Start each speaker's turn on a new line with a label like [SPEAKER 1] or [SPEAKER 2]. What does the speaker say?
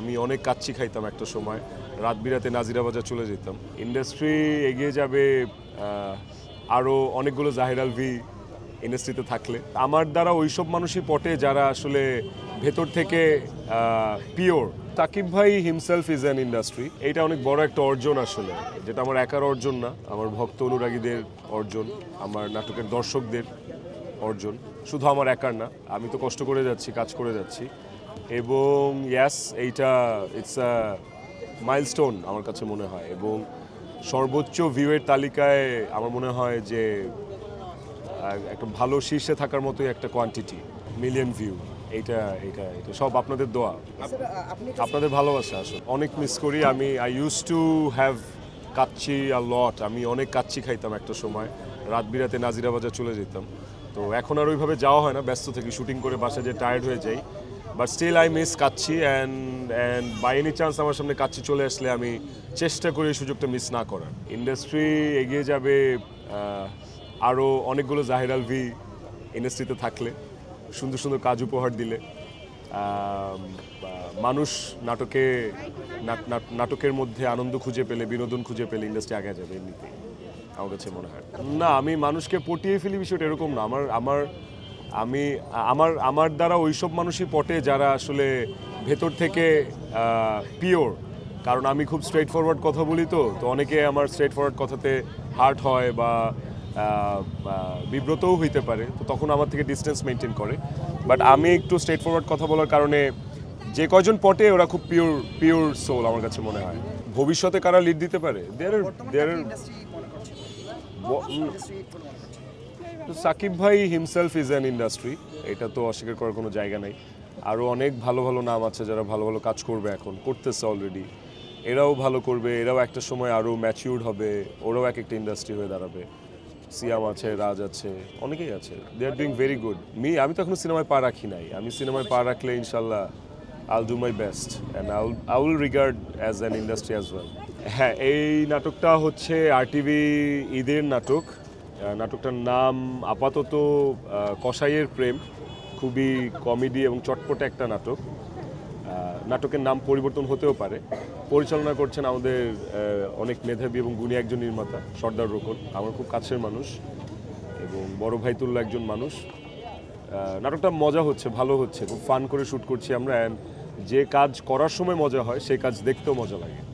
[SPEAKER 1] আমি অনেক কাচ্চি খাইতাম একটা সময়। রাত বিরাতে নাজিরা বাজার চলে যেতাম। ইন্ডাস্ট্রি এগিয়ে যাবে আরও অনেকগুলো জাহির আলভি ইন্ডাস্ট্রিতে থাকলে। আমার দ্বারা ওইসব মানুষই পটে যারা আসলে ভেতর থেকে পিওর তাকিব ভাই হিমসেলফ ইজ অ্যান ইন্ডাস্ট্রি এটা অনেক বড় একটা অর্জন আসলে। যেটা আমার একার অর্জন না, আমার ভক্ত অনুরাগীদের অর্জন, আমার নাটকের দর্শকদের অর্জন। শুধু আমার একার না, আমি তো কষ্ট করে যাচ্ছি, কাজ করে যাচ্ছি। এবং ইয়াস এইটা ইটস আ মাইলস্টোন আমার কাছে মনে হয়। এবং সর্বোচ্চ ভিউয়ের তালিকায় আমার মনে হয় যে একটা ভালো শীর্ষে থাকার মতোই একটা কোয়ান্টিটি মিলিয়ন ভিউ এইটা এটা এটা সব আপনাদের দোয়া। আপনাদের ভালোবাসা আসলে। অনেক মিস করি। আমি I use to have kacchi a lot আমি অনেক কাচ্চি খাইতাম একটা সময়। রাত বিরাতে নাজিরা বাজার চলে যেতাম। তো এখন আর ওইভাবে যাওয়া হয় না। ব্যস্ত থেকে। শুটিং করে বাসা যে টায়ার্ড হয়ে যাই। But still I miss kacchi and and by any chance আমার সামনে কাচ্ছি চলে আসলে আমি চেষ্টা করি সুযোগটা মিস না করার। ইন্ডাস্ট্রি এগিয়ে যাবে আরও অনেকগুলো জাহির আলভি ইন্ডাস্ট্রিতে থাকলে, সুন্দর সুন্দর কাজ উপহার দিলে। মানুষ নাটকে, নাট- নাট- নাটকের মধ্যে আনন্দ খুঁজে পেলে, বিনোদন খুঁজে পেলে ইন্ডাস্ট্রি আগে যাবে এমনিতে আমার কাছে মনে হয়। না, আমি মানুষকে পটিয়ে ফেলি বিষয়টা এরকম না। আমার আমার আমি আমার আমার দ্বারা ওইসব মানুষই পটে যারা আসলে ভেতর থেকে পিওর কারণ আমি খুব স্ট্রেট ফরওয়ার্ড কথা বলি তো তো অনেকে আমার স্ট্রেট ফরওয়ার্ড কথাতে হার্ট হয় বা বিব্রতও হইতে পারে তো তখন আমার থেকে ডিস্টেন্স মেনটেন করে। বাট আমি একটু স্ট্রেট ফরওয়ার্ড কথা বলার কারণে যে কয়জন পটে ওরা খুব পিওর পিওর সোল আমার কাছে মনে হয়। ভবিষ্যতে কারা লিড দিতে পারে? দেয়ার দেয়ার সাকিব ভাই হিমসেলফ ইজ অ্যান ইন্ডাস্ট্রি এটা তো অস্বীকার করার কোনো জায়গা নাই। আরও অনেক ভালো ভালো নাম আছে যারা ভালো ভালো কাজ করবে এখন, করতেছে অলরেডি এরাও ভালো করবে, এরাও একটা সময় আরও ম্যাচিউর্ড হবে, ওরাও এক একটা ইন্ডাস্ট্রি হয়ে দাঁড়াবে। সিয়াম আছে, রাজ আছে, অনেকেই আছে। They are doing very good me আমি তো এখনও সিনেমায় পা রাখি নাই। আমি সিনেমায় পা রাখলে ইনশাল্লাহ I'll do my best and I'll I will regard as an industry as well হ্যাঁ এই নাটকটা হচ্ছে আর টিভি ঈদের নাটক। নাটকটার নাম আপাতত কসাইয়ের প্রেম। খুবই কমেডি এবং চটপটে একটা নাটক। নাটকের নাম পরিবর্তন হতেও পারে। পরিচালনা করছেন আমাদের অনেক মেধাবী এবং গুণী একজন নির্মাতা, সর্দার রোকন। আমার খুব কাছের মানুষ এবং বড় ভাইতুল্লাহ একজন মানুষ। নাটকটা মজা হচ্ছে, ভালো হচ্ছে, খুব ফান করে শ্যুট করছি আমরা। And যে কাজ করার সময় মজা হয়, সেই কাজ দেখতেও মজা লাগে।